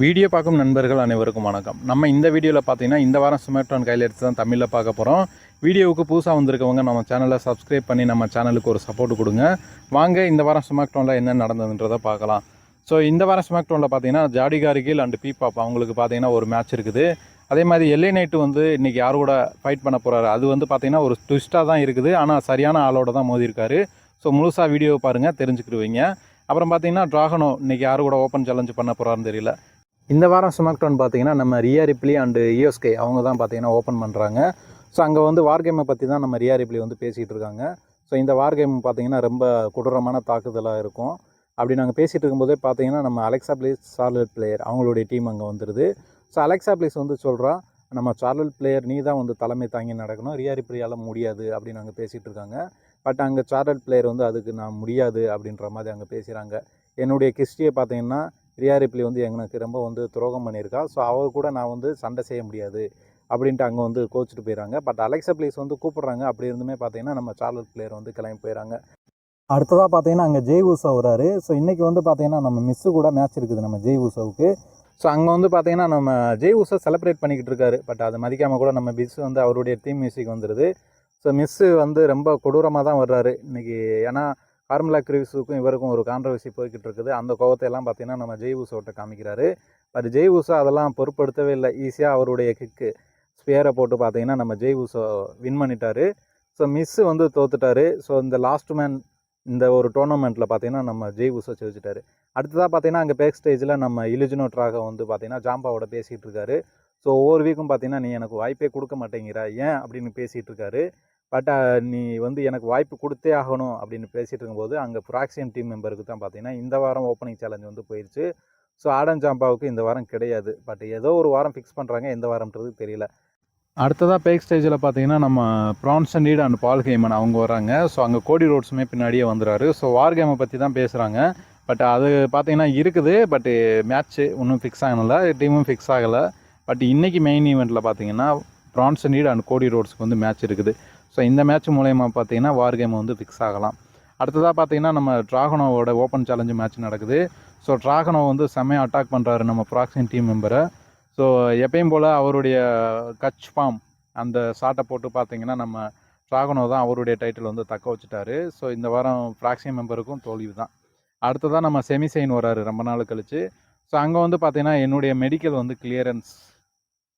Video பார்க்கும் நண்பர்கள் அனைவருக்கும் வணக்கம். நம்ம இந்த வீடியோவில் பார்த்தீங்கன்னா இந்த வாரம் ஸ்மார்ட் கையில் எடுத்து தான் தமிழில் பார்க்க போகிறோம் வீடியோவுக்கு புதுசாக வந்திருக்கவங்க நம்ம சேனலை சப்ஸ்கிரைப் பண்ணி நம்ம சேனலுக்கு ஒரு சப்போர்ட் கொடுங்க. வாங்க இந்த வாரம் ஸ்மார்ட் என்ன நடந்ததுன்றதை பார்க்கலாம். ஸோ இந்த வாரம் ஸ்மார்ட் பார்த்தீங்கன்னா ஜாடிகாரிகில் அண்ட் பீபாப் அவங்களுக்கு பார்த்தீங்கன்னா ஒரு மேட்ச் இருக்குது. அதே மாதிரி எல்லை நைட்டு வந்து இன்றைக்கி யார் கூட ஃபைட் பண்ண போகிறாரு அது வந்து பார்த்தீங்கன்னா ஒரு ட்விஸ்ட்டாக தான் இருக்குது. ஆனால் சரியான ஆளோட தான் மோதிருக்காரு ஸோ முழுசாக வீடியோ பாருங்கள் தெரிஞ்சுக்கிடுவீங்க. அப்புறம் பார்த்தீங்கன்னா ட்ராகனோ இன்றைக்கி யார் கூட ஓப்பன் சேலஞ்சு பண்ண போகிறாருன்னு தெரியல. இந்த வாரம் ஸ்மாக்டவுன் பார்த்தீங்கன்னா நம்ம ரியா ரிப்ளி அண்டு இஎஸ்கே அவங்க தான் பார்த்தீங்கன்னா ஓப்பன் பண்ணுறாங்க ஸோ அங்கே வந்து வார் கேமை பற்றி தான் நம்ம ரியா ரிப்ளி வந்து பேசிகிட்டு இருக்காங்க. ஸோ இந்த வார் கேம் பார்த்தீங்கன்னா ரொம்ப கொடூரமான தாக்குதலாக இருக்கும். அப்படி நாங்கள் பேசிகிட்டு இருக்கும்போதே பார்த்தீங்கன்னா நம்ம அலெக்சா பிளேஸ் சார்லட் பிளேயர் அவங்களுடைய டீம் அங்கே வந்துடுது ஸோ அலெக்சா பிளேஸ் வந்து சொல்கிறா நம்ம சார்லட் பிளேயர் நீ தான் வந்து தலைமை தாங்கி நடக்கணும். ரியா ரிப்ளியால் முடியாது அப்படின்னு அங்கே பேசிகிட்டு இருக்காங்க. பட் அங்கே சார்லட் பிளேயர் வந்து அதுக்கு நான் முடியாது அப்படின்ற மாதிரி அங்கே பேசுகிறாங்க என்னுடைய கிறிஸ்டியை பார்த்தீங்கன்னா ரியா ரிப்ளி வந்து எனக்கு ரொம்ப வந்து துரோகம் பண்ணியிருக்கா. ஸோ அவர் கூட நான் வந்து சண்டை செய்ய முடியாது அப்படின்ட்டு அங்கே வந்து கோச்சிட்டு போயிடறாங்க பட் அலெக்சா பிளேஸ் வந்து கூப்பிட்றாங்க. அப்படி இருந்துமே பார்த்தீங்கன்னா நம்ம சார்லட் பிளேயர் வந்து கிளம்பி போயிடறாங்க அடுத்ததாக பார்த்தீங்கன்னா அங்கே ஜெய் ஊசா வராரு. ஸோ இன்றைக்கி வந்து பார்த்தீங்கன்னா நம்ம மிஸ்ஸு கூட மேட்ச் இருக்குது நம்ம ஜெய் ஊசாவுக்கு. ஸோ அங்கே வந்து பார்த்தீங்கன்னா நம்ம ஜெய் ஊசா செலிப்ரேட் பண்ணிக்கிட்டு இருக்காரு. பட் அதை மதிக்காமல் கூட நம்ம மிஸ் வந்து அவருடைய டீம் மியூசிக் வந்துடுது ஸோ மிஸ்ஸு வந்து ரொம்ப கொடூரமாக தான் வர்றாரு. இன்றைக்கி ஏன்னா ஃபார்முலா கிரீஸுக்கும் இவருக்கும் ஒரு கான்ட்ரவர்சி போய்கிட்டு இருக்குது அந்த கோவத்தை எல்லாம் பார்த்தீங்கன்னா நம்ம ஜெய் ஊசோட்ட காமிக்கிறாரு. பட் ஜெய் ஊசா அதெல்லாம் பொருட்படுத்தவே இல்லை. ஈஸியாக அவருடைய கிக்கு ஸ்பேரை போட்டு பார்த்தீங்கன்னா நம்ம ஜெய் ஊசோ வின் பண்ணிட்டாரு. ஸோ மிஸ்ஸு வந்து தோத்துட்டாரு. ஸோ இந்த லாஸ்ட் மேன் இந்த ஒரு டோர்னமெண்ட்டில் பார்த்தீங்கன்னா நம்ம ஜெய் ஊசோ ஜெயிச்சிட்டாரு. அடுத்ததாக பார்த்தீங்கன்னா அங்கே பேக் ஸ்டேஜில் நம்ம இலிஜினோ ட்ராக வந்து பார்த்தீங்கன்னா ஜாம்பாவோட பேசிகிட்டு இருக்காரு ஸோ ஒவ்வொரு வீக்கும் பார்த்தீங்கன்னா நீ எனக்கு வாய்ப்பே கொடுக்க மாட்டேங்கிற. ஏன்? அப்படின்னு பேசிகிட்டு இருக்காரு பட் நீ வந்து எனக்கு வாய்ப்பு கொடுத்தே ஆகணும் அப்படின்னு பேசிகிட்டு இருக்கும்போது அங்கே ப்ராக்சியம் டீம் மெம்பருக்கு தான் பார்த்தீங்கன்னா இந்த வாரம் ஓப்பனிங் சேலஞ்ச் வந்து போயிடுச்சு ஸோ ஆடன் ஜாம்பாவுக்கு இந்த வாரம் கிடையாது. பட் ஏதோ ஒரு வாரம் ஃபிக்ஸ் பண்ணுறாங்க எந்த வாரம்ன்றது தெரியல. அடுத்ததாக பேக் ஸ்டேஜில் பார்த்தீங்கன்னா நம்ம Bronson Reed and Paul Heyman அவங்க வராங்க. ஸோ அங்கே கோடி ரோட்ஸுமே பின்னாடியே வந்துடுறாரு ஸோ வார் கேமை பற்றி தான் பேசுகிறாங்க பட் அது பார்த்தீங்கன்னா இருக்குது. பட்டு மேட்ச்சு ஒன்றும் ஃபிக்ஸ் ஆகலை. டீமும் ஃபிக்ஸ் ஆகலை. பட் இன்றைக்கி மெயின் ஈவெண்ட்டில் பார்த்தீங்கன்னா ப்ரான்சன் ரீட் அண்ட் கோடி ரோட்ஸுக்கு வந்து மேட்ச் இருக்குது. ஸோ இந்த மேட்ச் மூலயமா பார்த்தீங்கன்னா வார் கேம் வந்து ஃபிக்ஸ் ஆகலாம். அடுத்ததாக பார்த்தீங்கன்னா நம்ம ட்ராகனோவோட ஓப்பன் சேலஞ்சு மேட்ச் நடக்குது. ஸோ ட்ராகனோ வந்து செம்மையாக அட்டாக் பண்ணுறாரு நம்ம ப்ராக்சின் டீம் மெம்பரை ஸோ எப்பயும் போல் அவருடைய கச் ஃபார்ம் அந்த ஷாட்டை போட்டு பார்த்தீங்கன்னா நம்ம ட்ராகனோ தான் அவருடைய டைட்டில் வந்து தக்க வச்சுட்டாரு. ஸோ இந்த வாரம் ப்ராக்சின் மெம்பருக்கும் தோல்வி தான். அடுத்ததாக நம்ம செமிசைன் வராரு ரொம்ப நாள் கழிச்சு. ஸோ அங்கே வந்து பார்த்தீங்கன்னா என்னுடைய மெடிக்கல் வந்து கிளியரன்ஸ்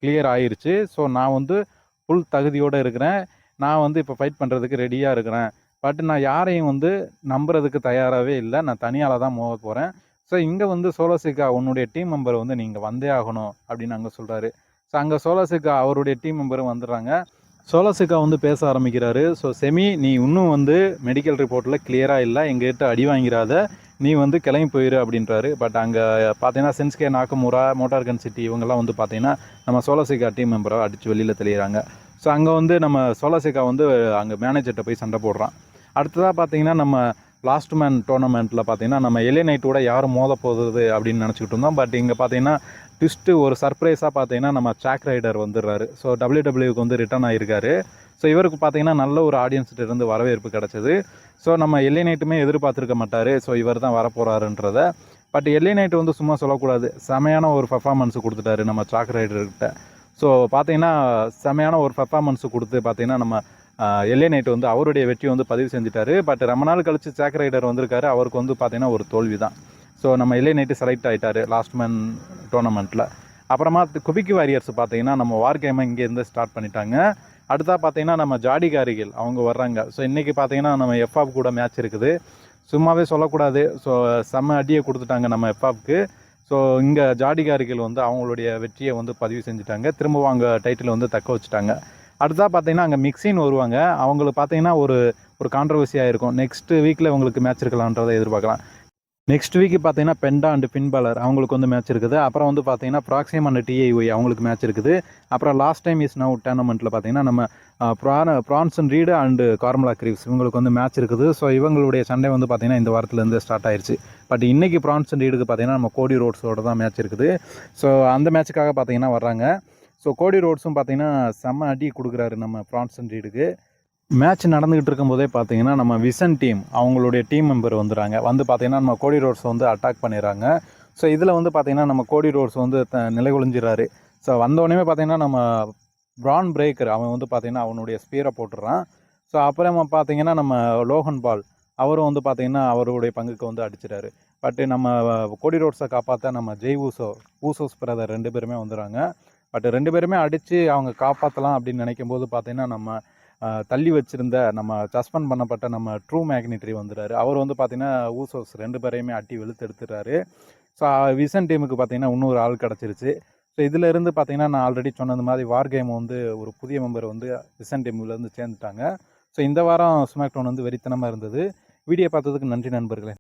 கிளியர் ஆயிடுச்சு ஸோ நான் வந்து ஃபுல் தகுதியோடு இருக்கிறேன். நான் வந்து இப்போ ஃபைட் பண்ணுறதுக்கு ரெடியாக இருக்கிறேன். பட் நான் யாரையும் வந்து நம்புறதுக்கு தயாராகவே இல்லை. நான் தனியால் தான் போக போகிறேன் ஸோ இங்கே வந்து சோலோசிக்கா உன்னுடைய டீம் மெம்பர் வந்து நீங்கள் வந்தே ஆகணும் அப்படின்னு அங்கே சொல்கிறாரு ஸோ அங்கே சோலோசிக்கா அவருடைய டீம் மெம்பரும் வந்துடுறாங்க. சோலோசிக்கா வந்து பேச ஆரம்பிக்கிறாரு. ஸோ செமி நீ இன்னும் வந்து மெடிக்கல் ரிப்போர்ட்டில் கிளியராக இல்லை. எங்ககிட்ட அடி வாங்கிறாத நீ வந்து கிளம்பி போயிரு அப்படின்றாரு. பட் அங்கே பார்த்தீங்கன்னா சென்ஸ்கே நாக்கமுரா மோட்டார்கன் சிட்டி இவங்கெல்லாம் வந்து பார்த்தீங்கன்னா நம்ம சோலசிக்கா டீம் மெம்பரை அடித்து வெளியில் தெளிகிறாங்க ஸோ அங்கே வந்து நம்ம சோலாசேகா வந்து அங்கே மேனேஜர்கிட்ட போய் சண்டை போடுறான். அடுத்ததாக பார்த்தீங்கன்னா நம்ம லாஸ்ட் மேன் டோர்னமெண்ட்டில் பார்த்தீங்கன்னா நம்ம எலே நைட்டோட யாரும் மோத போகுது அப்படின்னு நினச்சிக்கிட்டு இருந்தோம். பட் இங்கே பார்த்தீங்கன்னா ட்விஸ்ட்டு ஒரு சர்ப்ரைஸாக பார்த்தீங்கன்னா நம்ம சாக் ரைடர் வந்துடுறாரு. ஸோ டபிள்யூ டபிள்யூக்கு வந்து ரிட்டர்ன் ஆகிருக்காரு ஸோ இவருக்கு பார்த்தீங்கன்னா நல்ல ஒரு ஆடியன்ஸ்கிட்ட இருந்து வரவேற்பு கிடச்சிது. ஸோ நம்ம எல்லை நைட்டுமே எதிர்பார்த்துருக்க மாட்டார். ஸோ இவர் தான் வரப்போகிறாருன்றத பட் எல்லை நைட்டு வந்து சும்மா சொல்லக்கூடாது. செமையான ஒரு பர்ஃபார்மன்ஸ் கொடுத்துட்டாரு நம்ம சாக் ரைடர்கிட்ட ஸோ பார்த்தீங்கன்னா செமையான ஒரு பர்ஃபார்மன்ஸ் கொடுத்து பார்த்தீங்கன்னா நம்ம எல்ஏ நைட் வந்து அவருடைய வெற்றி வந்து பதிவு செஞ்சுட்டாரு. பட் ரொம்ப நாள் கழித்து சேக் ரைடர் வந்திருக்காரு. அவருக்கு வந்து பார்த்தீங்கன்னா ஒரு தோல்வி தான் ஸோ நம்ம எல்ஏ நைட்டு செலக்ட் ஆகிட்டார் லாஸ்ட் மேன் டோர்னமெண்ட்டில் அப்புறமா குபிக்கு வாரியர்ஸ் பார்த்தீங்கன்னா நம்ம வார் கேமை இங்கேருந்து ஸ்டார்ட் பண்ணிட்டாங்க. அடுத்தா பார்த்தீங்கன்னா நம்ம ஜாடிகாரிகள் அவங்க வர்றாங்க. ஸோ இன்றைக்கி பார்த்தீங்கன்னா நம்ம எஃப்ஆப் கூட மேட்ச் இருக்குது. சும்மாவே சொல்லக்கூடாது. ஸோ செம்ம அடியை கொடுத்துட்டாங்க நம்ம எஃப்ஆப்க்கு ஸோ இங்கே ஜாடிகாரிகள் வந்து அவங்களுடைய வெற்றியை வந்து பதிவு செஞ்சுட்டாங்க. திரும்பவும் அங்கே டைட்டில் வந்து தக்க வச்சுட்டாங்க. அடுத்தா பார்த்தீங்கன்னா அங்கே மிக்ஸின்னு வருவாங்க. அவங்களுக்கு பார்த்தீங்கன்னா ஒரு ஒரு கான்ட்ரவர்சியாக இருக்கும் நெக்ஸ்ட் வீக்கில் உங்களுக்கு மேட்ச் இருக்கலான்றதை எதிர்பார்க்கலாம். நெக்ஸ்ட் வீக் பார்த்தீங்கன்னா பெண்டா அண்ட் பின்பாலர் அவங்களுக்கு வந்து மேட்ச் இருக்குது. அப்புறம் வந்து பார்த்தீங்கன்னா ப்ராக்சிம் அண்ட் டிஐஒய் அவங்களுக்கு மேட்ச் இருக்குது. அப்புறம் லாஸ்ட் டைம் இஸ் நவு டோர்னமெண்ட்டில் பார்த்தீங்கன்னா நம்ம ப்ரான Bronson Reed and Carmelo Greaves இவங்களுக்கு வந்து மேட்ச் இருக்குது. ஸோ இவங்களுடைய சண்டை வந்து பார்த்தீங்கன்னா இந்த வாரத்துலேருந்து ஸ்டார்ட் ஆயிடுச்சு பட் இன்றைக்கி ப்ரான்சன் ரீடுக்கு பார்த்தீங்கன்னா நம்ம கோடி ரோட்ஸோட தான் மேட்ச் இருக்குது. ஸோ அந்த மேட்ச்சுக்காக பார்த்தீங்கன்னா வர்றாங்க. ஸோ கோடி ரோட்ஸும் பார்த்தீங்கன்னா செம்ம அடி கொடுக்குறாரு நம்ம ப்ரான்சன் ரீடுக்கு மேட்ச் நடந்துகிட்டு இருக்கும்போதே பார்த்தீங்கன்னா நம்ம விசன் டீம் அவங்களுடைய டீம் மெம்பர் வந்துடுறாங்க. வந்து பார்த்தீங்கன்னா நம்ம கோடி ரோட்ஸ் வந்து அட்டாக் பண்ணிடுறாங்க. ஸோ இதில் வந்து பார்த்தீங்கன்னா நம்ம கோடி ரோட்ஸ் வந்து த நிலைகுலைஞ்சிறாரு ஸோ வந்தோடனே பார்த்தீங்கன்னா நம்ம பிரான் பிரேக்கர் அவன் வந்து பார்த்தீங்கன்னா அவனுடைய ஸ்பீரை போட்டுடுறான். ஸோ அப்புறமா பார்த்தீங்கன்னா நம்ம லோகன் பால் அவரும் வந்து பார்த்தீங்கன்னா அவருடைய பங்குக்கு வந்து அடிச்சிட்டாரு பட்டு நம்ம கோடி ரோட்ஸை காப்பாற்ற நம்ம ஜெய் ஊசோ ஊசோஸ் பிரதர் ரெண்டு பேருமே வந்துடுறாங்க. பட் ரெண்டு பேருமே அடித்து அவங்க காப்பாற்றலாம் அப்படின்னு நினைக்கும் போது பார்த்தீங்கன்னா நம்ம தள்ளி வச்சிருந்த நம்ம சஸ்பெண்ட் பண்ணப்பட்ட நம்ம ட்ரூ மேக்னிட்ரி வந்துடுறாரு. அவர் வந்து பார்த்தீங்கன்னா ஊசோஸ் ரெண்டு பேரையுமே அட்டி வெளுத்து எடுத்துடுறாரு. ஸோ விசன் டீமுக்கு பார்த்தீங்கன்னா இன்னொரு ஆள் கிடச்சிருச்சு. ஸோ இதில் இருந்து பார்த்தீங்கன்னா நான் ஆல்ரெடி சொன்னது மாதிரி வார் கேம் வந்து ஒரு புதிய மெம்பர் வந்து விசன் டீம்லேருந்து சேர்ந்துட்டாங்க. ஸோ இந்த வாரம் ஸ்மாக் டவுன் வந்து வெறித்தனமாக இருந்தது. வீடியோ பார்த்ததுக்கு நன்றி நண்பர்களே.